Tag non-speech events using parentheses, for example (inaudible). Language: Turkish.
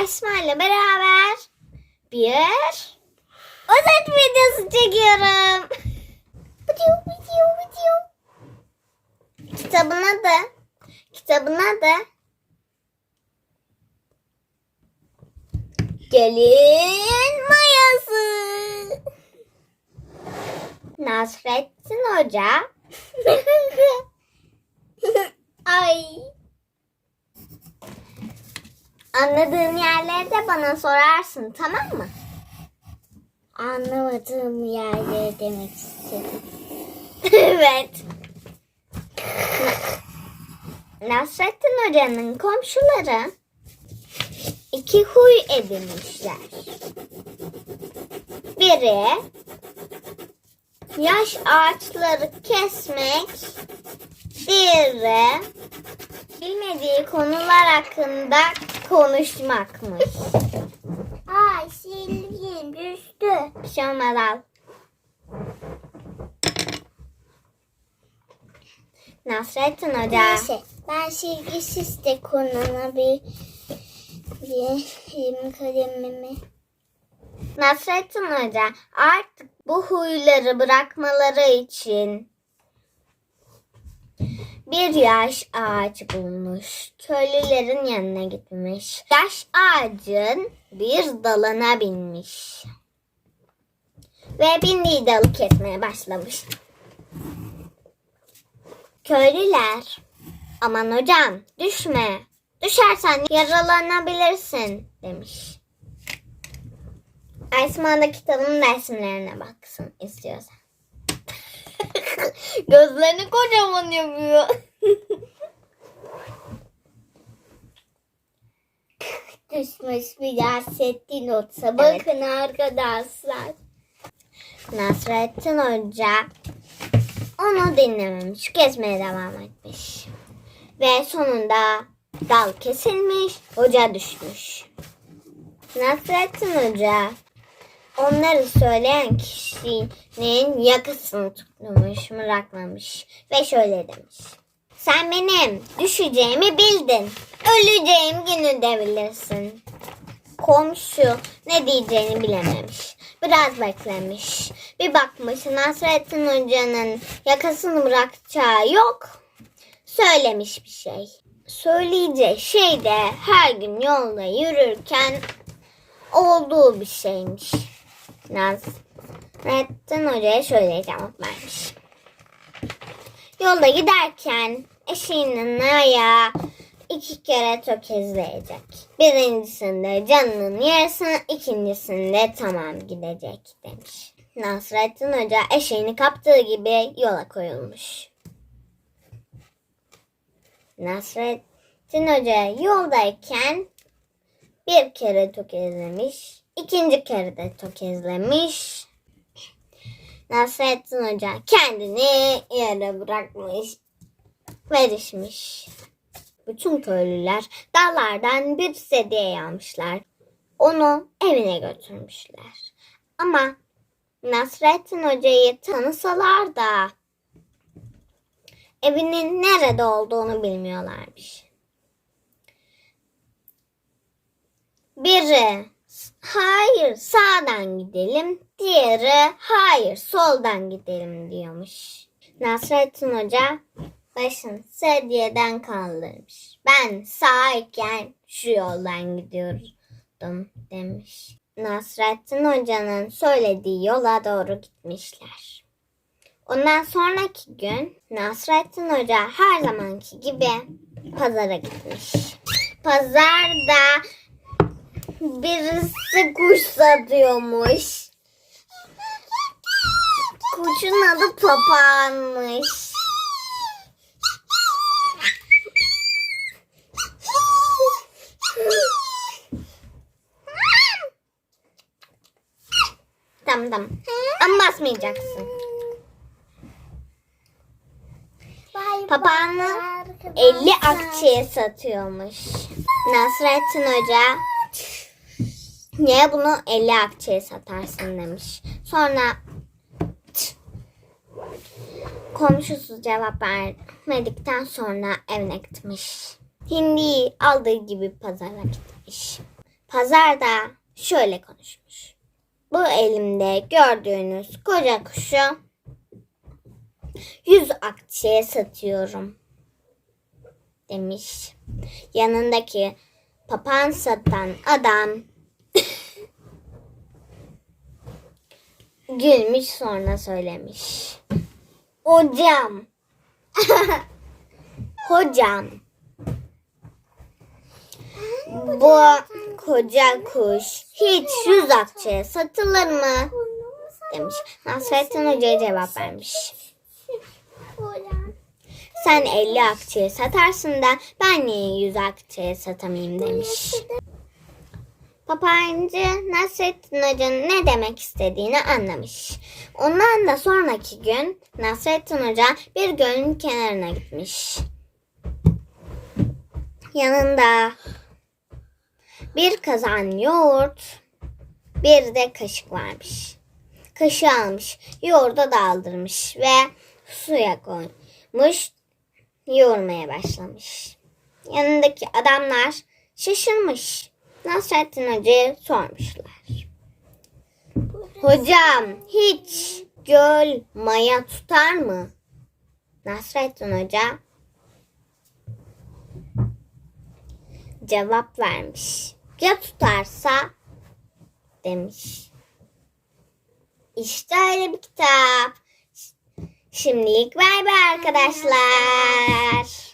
Aysma ile beraber bir özet videosu çekiyorum. Bıcıv, bıcıv, bıcıv. Kitabın adı, kitabın adı Gelin Mayası. Nasrettin Hoca. (laughs) Ay. Anladığın yerleri de bana sorarsın tamam mı? Anlamadığım yerleri demek istedim. (laughs) evet. Nasrettin Hoca'nın komşuları iki huy edinmişler. Biri yaş ağaçları kesmek, diğeri bilmediği konular hakkında konuşmakmış. Ay silgim düştü. Bir şey olmaz al. Nasrettin Hoca. Neyse ben silgisiz de kullanabilirim kalemimi. Nasrettin Hoca artık bu huyları bırakmaları için bir yaş ağaç bulmuş. Köylülerin yanına gitmiş. Yaş ağacın bir dalına binmiş. Ve bindiği dalı kesmeye başlamış. Köylüler, aman hocam düşme, düşersen yaralanabilirsin demiş. Aysma da kitabın resimlerine baksın istiyorsan. (laughs) Gözlerini kocaman yapıyor. (laughs) Düşmüş bir Nasrettin olsa. Evet. Bakın arkadaşlar. Nasrettin Hoca onu dinlememiş. Kesmeye devam etmiş. Ve sonunda dal kesilmiş. Hoca düşmüş. Nasrettin Hoca onları söyleyen kişinin yakasını tutmuş, mıraklamış ve şöyle demiş. Sen benim düşeceğimi bildin. Öleceğim günü de bilirsin. Komşu ne diyeceğini bilememiş. Biraz beklemiş. Bir bakmış Nasrettin Hoca'nın yakasını bırakacağı yok. Söylemiş bir şey. Söyleyeceği şey de her gün yolda yürürken olduğu bir şeymiş. Nasrettin Hoca'ya şöyle cevap vermiş. Yolda giderken eşeğinin ayağı iki kere tökezleyecek. Birincisinde canının yarısını, ikincisinde tamam gidecek demiş. Nasrettin Hoca eşeğini kaptığı gibi yola koyulmuş. Nasrettin Hoca yoldayken bir kere tökezlemiş, ikinci kere de tökezlemiş. Nasrettin Hoca kendini yere bırakmış ve düşmüş. Bütün köylüler dağlardan bir sedye almışlar. Onu evine götürmüşler. Ama Nasrettin Hoca'yı tanısalar da evinin nerede olduğunu bilmiyorlarmış. Biri hayır sağdan gidelim, diğeri hayır soldan gidelim diyormuş. Nasrettin Hoca başını sedyeden kaldırmış. Ben sağ şu yoldan gidiyordum demiş. Nasrettin Hoca'nın söylediği yola doğru gitmişler. Ondan sonraki gün Nasrettin Hoca her zamanki gibi pazara gitmiş. Pazarda birisi kuş satıyormuş. Kuşun adı papağanmış. Tamam tamam. Ama basmayacaksın. Papağanı bay 50 arkadaşlar. akçeye satıyormuş. Nasrettin Hoca niye bunu 50 akçeye satarsın demiş. Sonra komşusu cevap vermedikten sonra evine gitmiş. Hindiyi aldığı gibi pazara gitmiş. pazarda şöyle konuşmuş. Bu elimde gördüğünüz koca kuşu 100 akçeye satıyorum demiş. Yanındaki papağan satan adam gülmüş sonra söylemiş. Hocam. (laughs) Hocam. Bu koca kuş hiç yüz akçeye satılır mı? Demiş. Nasrettin Hoca'ya cevap vermiş. Sen 50 akçeye satarsın da ben niye 100 akçeye satamayayım demiş. Papağancı Nasrettin Hoca'nın ne demek istediğini anlamış. Ondan da sonraki gün Nasrettin Hoca bir gölün kenarına gitmiş. Yanında bir kazan yoğurt, bir de kaşık varmış. Kaşığı almış, yoğurda daldırmış ve suya koymuş, yoğurmaya başlamış. Yanındaki adamlar şaşırmış. Nasrettin Hoca'ya sormuşlar. Hocam hiç göl maya tutar mı? Nasrettin Hoca cevap vermiş. Ya tutarsa demiş. İşte öyle bir kitap. Şimdilik bay bay arkadaşlar.